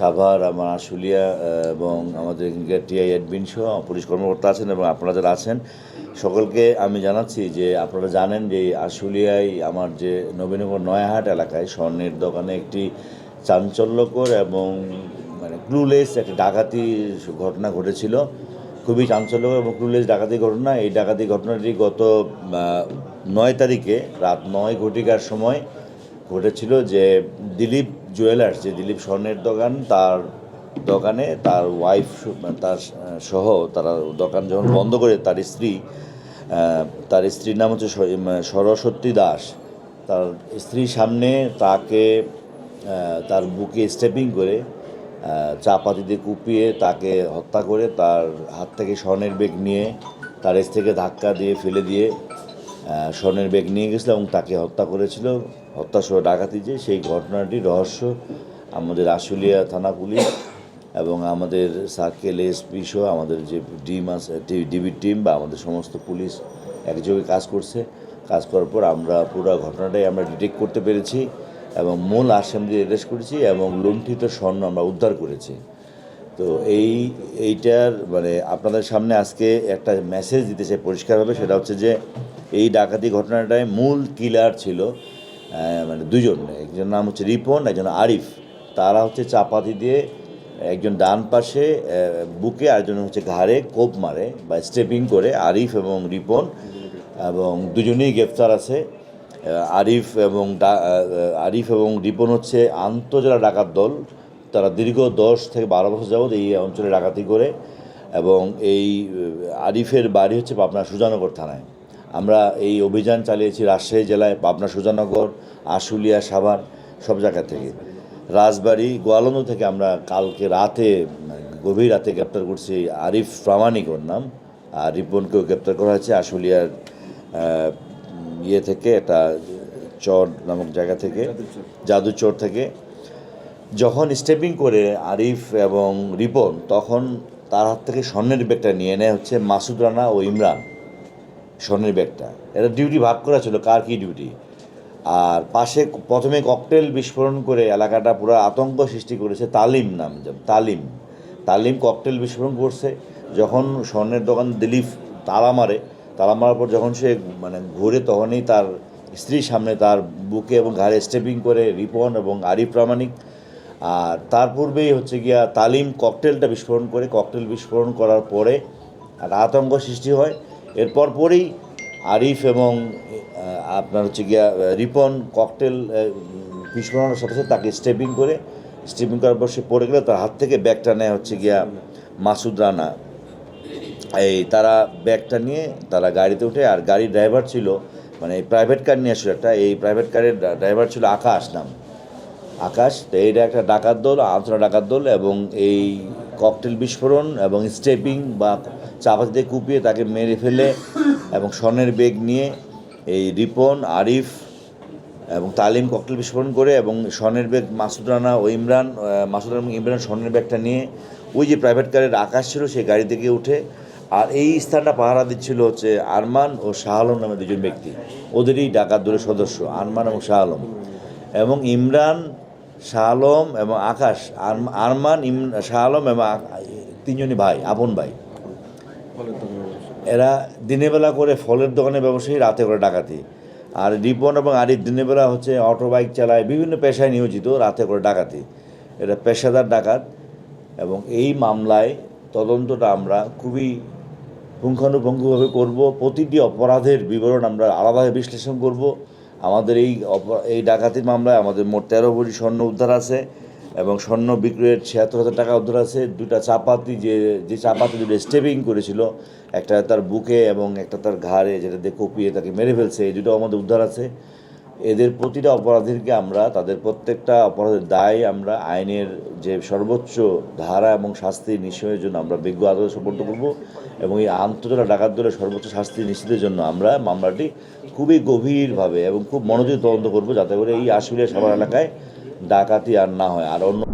সাভার, আমার আশুলিয়া এবং আমাদের এখানকার টিআই অ্যাডমিন সহ পুলিশ কর্মকর্তা আছেন এবং আপনারা যারা আছেন, সকলকে আমি জানাচ্ছি যে আপনারা জানেন যে আশুলিয়ায় আমার যে নবীনগর নয়াহাট এলাকায় স্বর্ণের দোকানে একটি চাঞ্চল্যকর এবং মানে ক্লুলেস একটা ডাকাতি ঘটনা ঘটেছিল। খুবই চাঞ্চল্যকর এবং ক্লুলেস ডাকাতি ঘটনা। এই ডাকাতি ঘটনাটি গত নয় তারিখে রাত নয় ঘটিকার সময় ঘটেছিল যে দিলীপ জুয়েলার্স যে দিলীপ স্বর্ণের দোকান তার দোকানে তার ওয়াইফ তার সহ তারা দোকান যখন বন্ধ করে তার স্ত্রী তার স্ত্রীর নাম হচ্ছে সরস্বতী দাস। তার স্ত্রীর সামনে তাকে তার বুকে স্টেপিং করে আহ, চাপাতি দিয়ে কুপিয়ে তাকে হত্যা করে তার হাত থেকে স্বর্ণের বেগ নিয়ে তার স্ত্রীকে ধাক্কা দিয়ে ফেলে দিয়ে স্বর্ণের ব্যাগ নিয়ে গেছিল এবং তাকে হত্যা করেছিল। হত্যা সহ ডাকাতি যে সেই ঘটনাটি রহস্য আমাদের আশুলিয়া থানা পুলিশ এবং আমাদের সার্কেল এসপি সহ আমাদের যে ডিম আছে ডিবি টিম বা আমাদের সমস্ত পুলিশ একযোগে কাজ করছে। কাজ করার পর আমরা পুরো ঘটনাটাই আমরা ডিটেক্ট করতে পেরেছি এবং মূল আসামিদের অ্যারেস্ট করেছি এবং লুণ্ঠিত স্বর্ণ আমরা উদ্ধার করেছি। তো এই, এইটার মানে আপনাদের সামনে আজকে একটা মেসেজ দিতে চাই পরিষ্কারভাবে, সেটা হচ্ছে যে এই ডাকাতি ঘটনাটায় মূল কিলার ছিল। মানে দুজন একজন নাম হচ্ছে রিপন একজন আরিফ। তারা হচ্ছে চাপাতি দিয়ে একজন ডান পাশে বুকে আরেকজন হচ্ছে ঘাড়ে কোপ মারে বা স্টেপিং করে, আরিফ এবং রিপন এবং দুজনেই গ্রেফতার আছে। আরিফ এবং আরিফ এবং রিপন হচ্ছে আন্তজেলা ডাকাত দল। তারা দীর্ঘ দশ থেকে বারো বছর যাবৎ এই অঞ্চলে ডাকাতি করে এবং এই আরিফের বাড়ি হচ্ছে পাবনা সুজানগর থানায়। আমরা এই অভিযান চালিয়েছি রাজশাহী জেলায়, পাবনা, সুজানগর, আশুলিয়া, সাভার, সব জায়গা থেকে। রাজবাড়ি, গোয়ালন্দ থেকে আমরা কালকে রাতে, গভীর রাতে গ্রেপ্তার করছি আরিফ প্রামাণিক ওর নাম। আর রিপনকেও গ্রেপ্তার করা হয়েছে আশুলিয়ার ইয়ে থেকে একটা চর নামক জায়গা থেকে, জাদুচর থেকে। যখন স্টেপিং করে আরিফ এবং রিপন, তখন তার হাত থেকে স্বর্ণের ব্যাগটা নিয়ে নেয় হচ্ছে মাসুদ রানা ও ইমরান। স্বর্ণের ব্যাগটা। এটা ডিউটি ভাগ করা ছিল, কার কি ডিউটি আর পাশে প্রথমে ককটেল বিস্ফোরণ করে এলাকাটা পুরো আতঙ্ক সৃষ্টি করেছে তালিম নাম তালিম। তালিম ককটেল বিস্ফোরণ করছে। যখন স্বর্ণের দোকান দিলীপ তালা মারে, তালা মারার পর যখন সে মানে ঘুরে তখনই তার স্ত্রীর সামনে তার বুকে এবং ঘাড়ে স্টেপিং করে রিপন এবং আরিফ প্রামাণিক। আর তার পূর্বেই হচ্ছে গিয়া তালিম ককটেলটা বিস্ফোরণ করে। ককটেল বিস্ফোরণ করার পরে একটা আতঙ্ক সৃষ্টি হয়। এরপর পরেই আরিফ এবং আপনার হচ্ছে গিয়া রিপন ককটেল বিস্ফোরণের সাথে সাথে তাকে স্টেপিং করে স্টেপিং করার পর সে পড়ে গেলে তার হাত থেকে ব্যাগটা নেয় হচ্ছে গিয়া মাসুদ রানা। এই তারা ব্যাগটা নিয়ে তারা গাড়িতে উঠে, আর গাড়ির ড্রাইভার ছিল মানে এই প্রাইভেট কার নিয়ে আসলো একটা, এই প্রাইভেট কারের ড্রাইভার ছিল আকাশ নাম। আকাশ, তো এইটা একটা ডাকাত দল আন্তরা ডাকাত দল, এবং এই ককটেল বিস্ফোরণ এবং স্টেপিং বা চাপাতি দিয়ে কুপিয়ে তাকে মেরে ফেলে এবং স্বর্ণের বেগ নিয়ে এই রিপন, আরিফ এবং তালিম ককটেল বিস্ফোরণ করে এবং স্বর্ণের ব্যাগ মাসুদ রানা ও ইমরান মাসুদ এবং ইমরান স্বর্ণের ব্যাগটা নিয়ে ওই যে প্রাইভেট কারের আকাশ ছিল সেই গাড়ি থেকে উঠে আর এই স্থানটা পাহারা দিচ্ছিল হচ্ছে আরমান ও শাহ আলম নামে দুজন ব্যক্তি। ওদেরই ডাকাত দলের সদস্য আরমান এবং শাহ আলম এবং ইমরান শাহ আলম এবং আকাশ আরমান ইম শাহ আলম এবং তিনজনই ভাই, আপন ভাই। এরা দিনের বেলা করে ফলের দোকানে ব্যবসায়ী, রাতে করে ডাকাতি। আর রিপন এবং আরিফ দিনের বেলা হচ্ছে অটো, বাইক চালায়, বিভিন্ন পেশায় নিয়োজিত, রাতে করে ডাকাতি। এটা পেশাদার ডাকাত এবং এই মামলায় তদন্তটা আমরা খুবই পুঙ্খানুপুঙ্খভাবে করব। প্রতিটি অপরাধের বিবরণ আমরা আলাদাভাবে বিশ্লেষণ করব। আমাদের এই এই ডাকাতির মামলায় আমাদের মোট তেরো ভরি স্বর্ণ উদ্ধার আছে। এবং স্বর্ণ বিক্রয়ের ছিয়াত্তর হাজার টাকা উদ্ধার আছে। দুটা চাপাতি যে যে চাপাতি দুটো স্টেপিং করেছিল, একটা তার বুকে এবং একটা তার ঘাড়ে যেটা দিয়ে কপিয়ে তাকে মেরে ফেলছে, এই দুটো আমাদের উদ্ধার আছে। এদের প্রতিটা অপরাধীকে আমরা, তাদের প্রত্যেকটা অপরাধের দায় আমরা, আইনের যে সর্বোচ্চ ধারা এবং শাস্তি নিশ্চয়ের জন্য আমরা বিজ্ঞ আদালত সুপর্দ করব এবং এই আন্তর্জাতিক ডাকাত দলের সর্বোচ্চ শাস্তি নিশ্চিতের জন্য আমরা মামলাটি খুবই গভীরভাবে এবং খুব মনোযোগ তদন্ত করব, যাতে করে এই আশুলিয়া সবার এলাকায় ডাকাতি আর না হয় আর অন্য